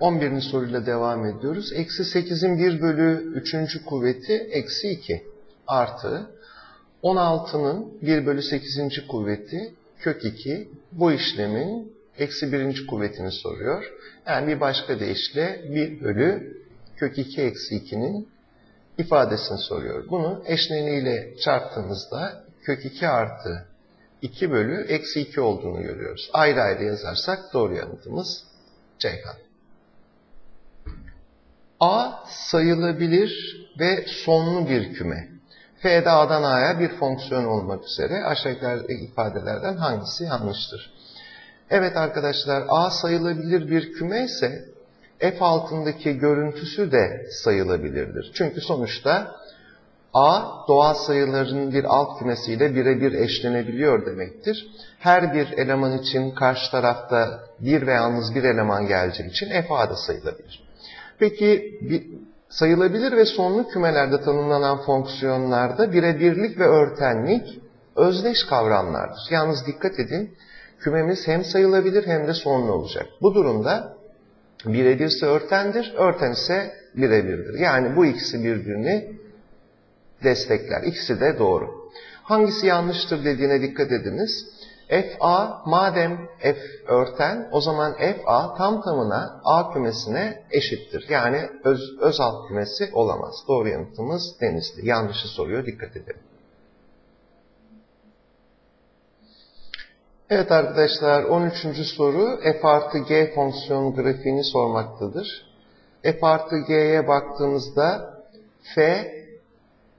11. soruyla devam ediyoruz. Eksi 8'in 1 bölü 3. kuvveti eksi 2 artı 16'nın 1 bölü 8. kuvveti kök 2 bu işlemin eksi 1. kuvvetini soruyor. Yani bir başka deyişle 1 bölü kök 2 eksi 2'nin ifadesini soruyor. Bunu eşleniğiyle çarptığımızda kök 2 artı 2 bölü eksi 2 olduğunu görüyoruz. Ayrı ayrı yazarsak doğru yanıtımız Ceyhan. A sayılabilir ve sonlu bir küme. F'de A'dan A'ya bir fonksiyon olmak üzere aşağıdaki ifadelerden hangisi yanlıştır? Evet arkadaşlar A sayılabilir bir küme ise F altındaki görüntüsü de sayılabilirdir. Çünkü sonuçta A doğal sayıların bir alt kümesiyle birebir eşlenebiliyor demektir. Her bir eleman için karşı tarafta bir ve yalnız bir eleman geleceği için F A da sayılabilir. Peki sayılabilir ve sonlu kümelerde tanımlanan fonksiyonlarda birebirlik ve örtenlik özdeş kavramlardır. Yalnız dikkat edin kümemiz hem sayılabilir hem de sonlu olacak. Bu durumda birebirse örtendir, örten ise birebirdir. Yani bu ikisi birbirini destekler. İkisi de doğru. Hangisi yanlıştır dediğine dikkat ediniz. FA madem F örten o zaman FA tam tamına A kümesine eşittir. Yani öz, öz alt kümesi olamaz. Doğru yanıtımız denizli. Yanlışı soruyor dikkat edelim. Evet arkadaşlar 13. soru f artı g fonksiyon grafiğini sormaktadır. f artı g'ye baktığımızda f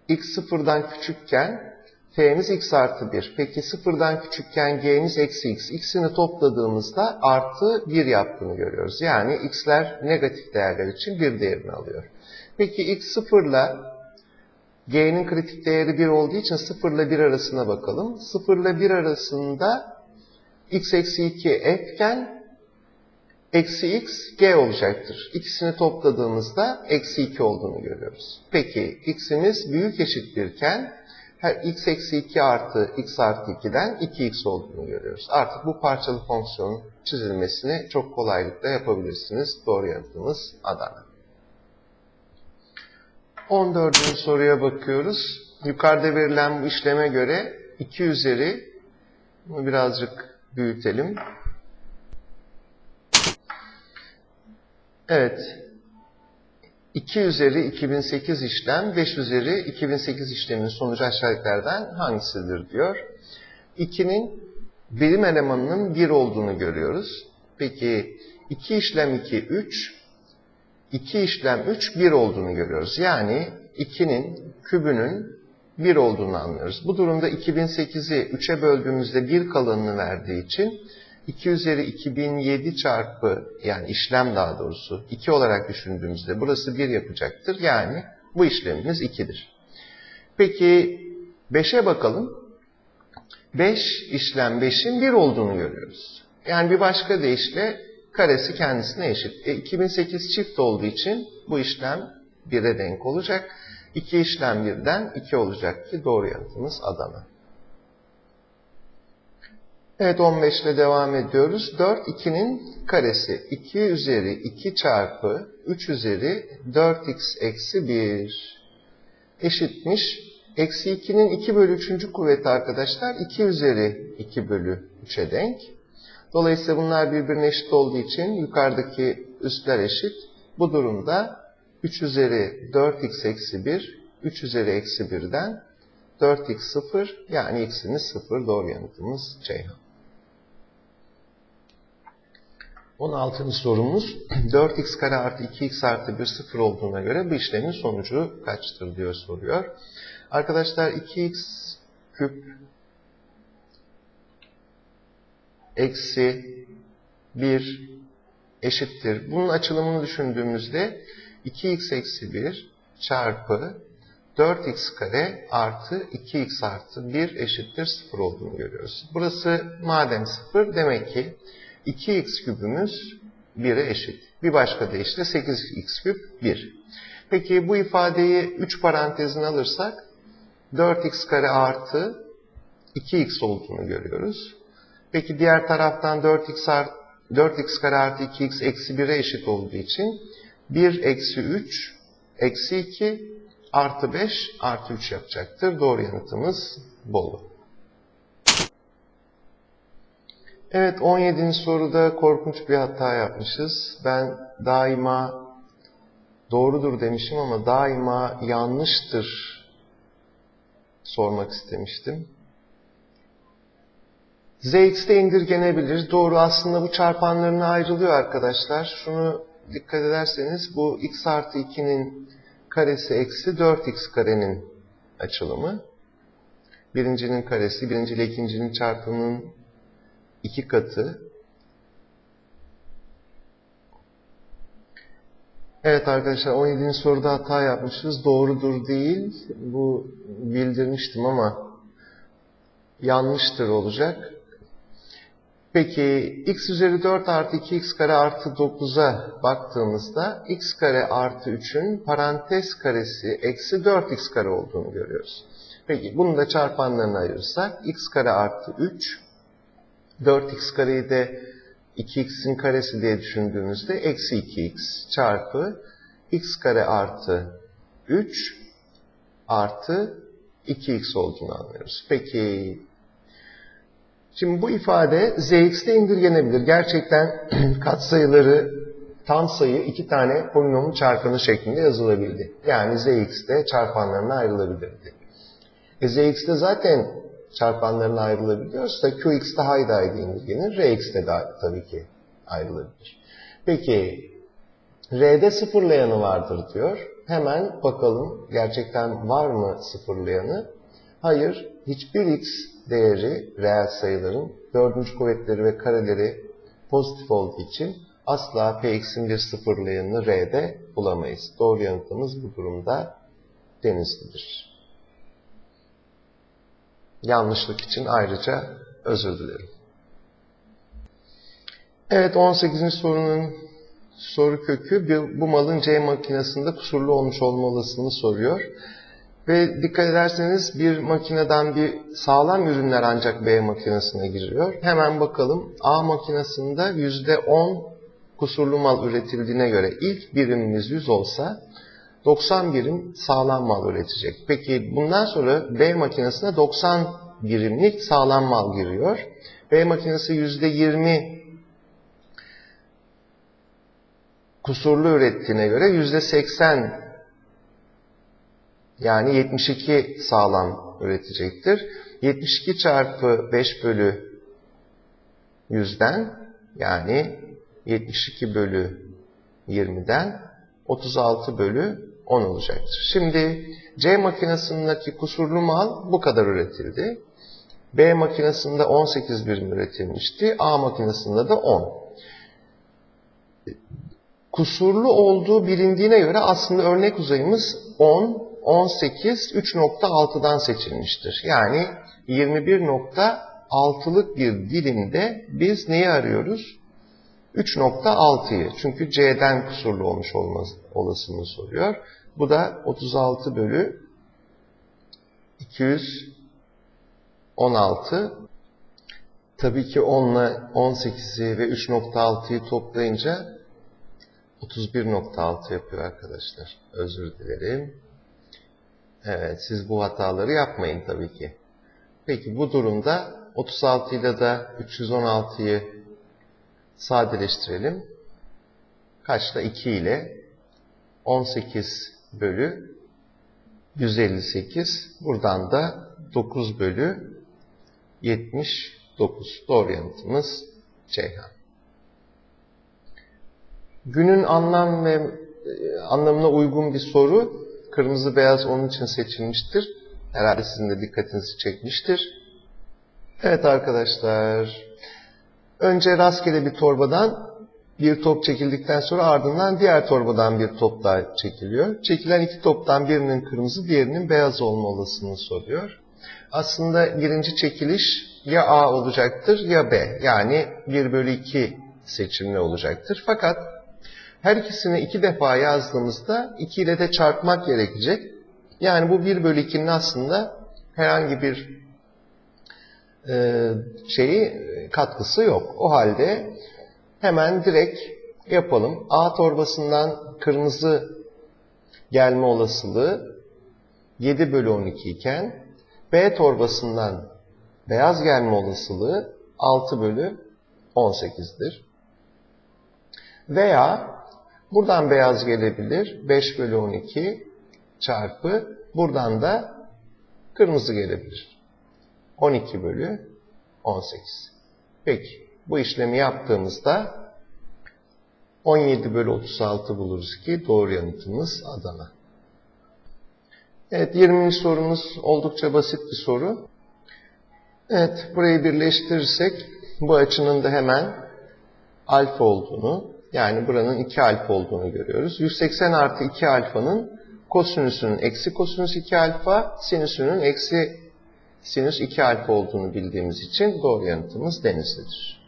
x sıfırdan küçükken f'miz x artı 1. Peki sıfırdan küçükken g'miz eksi x. İkisini topladığımızda artı 1 yaptığını görüyoruz. Yani x'ler negatif değerler için 1 değerini alıyor. Peki x sıfırla g'nin kritik değeri 1 olduğu için 0 ile 1 arasına bakalım. 0 ile 1 arasında x eksi 2 f iken eksi x g olacaktır. İkisini topladığımızda eksi 2 olduğunu görüyoruz. Peki x'imiz büyük eşittirken her x eksi 2 artı x artı 2'den 2x olduğunu görüyoruz. Artık bu parçalı fonksiyonun çizilmesini çok kolaylıkla yapabilirsiniz. Doğru yanıtımız Adana. 14. soruya bakıyoruz. Yukarıda verilen bu işleme göre 2 üzeri birazcık büyütelim. Evet. 2 üzeri 2008 işlem, 5 üzeri 2008 işlemin sonucu aşağıdakilerden hangisidir diyor. 2'nin birim elemanının 1 olduğunu görüyoruz. Peki 2 işlem 2, 3, 2 işlem 3, 1 olduğunu görüyoruz. Yani 2'nin kübünün 1 olduğunu anlıyoruz. Bu durumda 2008'i 3'e böldüğümüzde 1 kalanını verdiği için 2 üzeri 2007 çarpı yani işlem daha doğrusu 2 olarak düşündüğümüzde burası 1 yapacaktır. Yani bu işlemimiz 2'dir. Peki 5'e bakalım. 5 işlem 5'in 1 olduğunu görüyoruz. Yani bir başka deyişle karesi kendisine eşit. E, 2008 çift olduğu için bu işlem 1'e denk olacak. 2 işlem 1'den 2 olacak ki doğru yanıtımız Adana. Evet 15 ile devam ediyoruz. 4 2'nin karesi 2 üzeri 2 çarpı 3 üzeri 4x eksi 1 eşitmiş. Eksi 2'nin 2 bölü 3. kuvveti arkadaşlar 2 üzeri 2 bölü 3'e denk. Dolayısıyla bunlar birbirine eşit olduğu için yukarıdaki üstler eşit. Bu durumda 3 üzeri 4x eksi 1, 3 üzeri eksi 1'den 4x 0 yani x'imiz 0 doğru yanıtımız Ceyhan. 16. sorumuz 4x kare artı 2x artı 1 0 olduğuna göre bu işlemin sonucu kaçtır diyor soruyor. Arkadaşlar 2x küp eksi 1 eşittir. Bunun açılımını düşündüğümüzde 2x eksi 1 çarpı 4x kare artı 2x artı 1 eşittir 0 olduğunu görüyoruz. Burası madem 0 demek ki 2x küpümüz 1'e eşit. Bir başka deyişle 8x küp 1. Peki bu ifadeyi 3 parantezine alırsak 4x kare artı 2x olduğunu görüyoruz. Peki diğer taraftan 4x artı 4x kare artı 2x eksi 1'e eşit olduğu için 1 eksi 3 eksi 2 artı 5 artı 3 yapacaktır. Doğru yanıtımız Bolu. Evet 17. soruda korkunç bir hata yapmışız. Ben daima doğrudur demişim ama daima yanlıştır sormak istemiştim. Zx'de indirgenebilir. Doğru aslında bu çarpanlarına ayrılıyor arkadaşlar. Şunu dikkat ederseniz bu x artı 2'nin karesi eksi 4x karenin açılımı. Birincinin karesi, birinci ile ikincinin çarpımının iki katı. Evet arkadaşlar 17. soruda hata yapmışız. Doğrudur değil. Bu bildirmiştim ama yanlıştır olacak. Peki x üzeri 4 artı 2x kare artı 9'a baktığımızda x kare artı 3'ün parantez karesi eksi 4x kare olduğunu görüyoruz. Peki bunu da çarpanlarına ayırırsak x kare artı 3 4x kareyi de 2x'in karesi diye düşündüğümüzde eksi 2x çarpı x kare artı 3 artı 2x olduğunu anlıyoruz. Peki Şimdi bu ifade Zx'de indirgenebilir. Gerçekten katsayıları tam sayı iki tane polinomun çarpanı şeklinde yazılabildi. Yani Zx'de çarpanlarına ayrılabilirdi. E Zx'de zaten çarpanlarına ayrılabiliyorsa Qx daha iyi iyi indirgenir. Rx'de de tabii ki ayrılabilir. Peki R'de sıfırlayanı vardır diyor. Hemen bakalım gerçekten var mı sıfırlayanı? Hayır, hiçbir x değeri reel sayıların dördüncü kuvvetleri ve kareleri pozitif olduğu için asla px'in bir sıfırlayanını r'de bulamayız. Doğru yanıtımız bu durumda denizlidir. Yanlışlık için ayrıca özür dilerim. Evet 18. sorunun soru kökü bu malın C makinesinde kusurlu olmuş olma olasılığını soruyor. Ve dikkat ederseniz bir makineden bir sağlam ürünler ancak B makinesine giriyor. Hemen bakalım A makinesinde %10 kusurlu mal üretildiğine göre ilk birimimiz 100 olsa 90 birim sağlam mal üretecek. Peki bundan sonra B makinesine 90 birimlik sağlam mal giriyor. B makinesi %20 kusurlu ürettiğine göre %80 yani 72 sağlam üretecektir. 72 çarpı 5 bölü 100'den yani 72 bölü 20'den 36 bölü 10 olacaktır. Şimdi C makinesindeki kusurlu mal bu kadar üretildi. B makinesinde 18 birim üretilmişti. A makinesinde de 10. Kusurlu olduğu bilindiğine göre aslında örnek uzayımız 10, 18 3.6'dan seçilmiştir. Yani 21.6'lık bir dilimde biz neyi arıyoruz? 3.6'yı. Çünkü C'den kusurlu olmuş olması, olasılığını soruyor. Bu da 36 bölü 216. Tabii ki 10 ile 18'i ve 3.6'yı toplayınca 31.6 yapıyor arkadaşlar. Özür dilerim. Evet, siz bu hataları yapmayın tabii ki. Peki bu durumda 36 ile de 316'yı sadeleştirelim. Kaçta? 2 ile 18 bölü 158. Buradan da 9 bölü 79. Doğru yanıtımız Ceyhan. Günün anlam ve e, anlamına uygun bir soru Kırmızı beyaz onun için seçilmiştir. Herhalde sizin de dikkatinizi çekmiştir. Evet arkadaşlar. Önce rastgele bir torbadan bir top çekildikten sonra ardından diğer torbadan bir top daha çekiliyor. Çekilen iki toptan birinin kırmızı, diğerinin beyaz olma olasılığını soruyor. Aslında birinci çekiliş ya A olacaktır ya B. Yani 1 bölü 2 seçimli olacaktır. Fakat her ikisini iki defa yazdığımızda 2 ile de çarpmak gerekecek. Yani bu 1 bölü 2'nin aslında herhangi bir e, şeyi katkısı yok. O halde Hemen direkt yapalım. A torbasından kırmızı gelme olasılığı 7 bölü 12 iken B torbasından beyaz gelme olasılığı 6 bölü 18'dir. Veya buradan beyaz gelebilir 5 bölü 12 çarpı buradan da kırmızı gelebilir. 12 bölü 18. Peki bu işlemi yaptığımızda 17 bölü 36 buluruz ki doğru yanıtımız Adana. Evet 20. sorumuz oldukça basit bir soru. Evet burayı birleştirirsek bu açının da hemen alfa olduğunu yani buranın 2 alfa olduğunu görüyoruz. 180 artı 2 alfanın kosinüsünün eksi kosinüs 2 alfa, sinüsünün eksi sinüs 2 alfa olduğunu bildiğimiz için doğru yanıtımız denizlidir.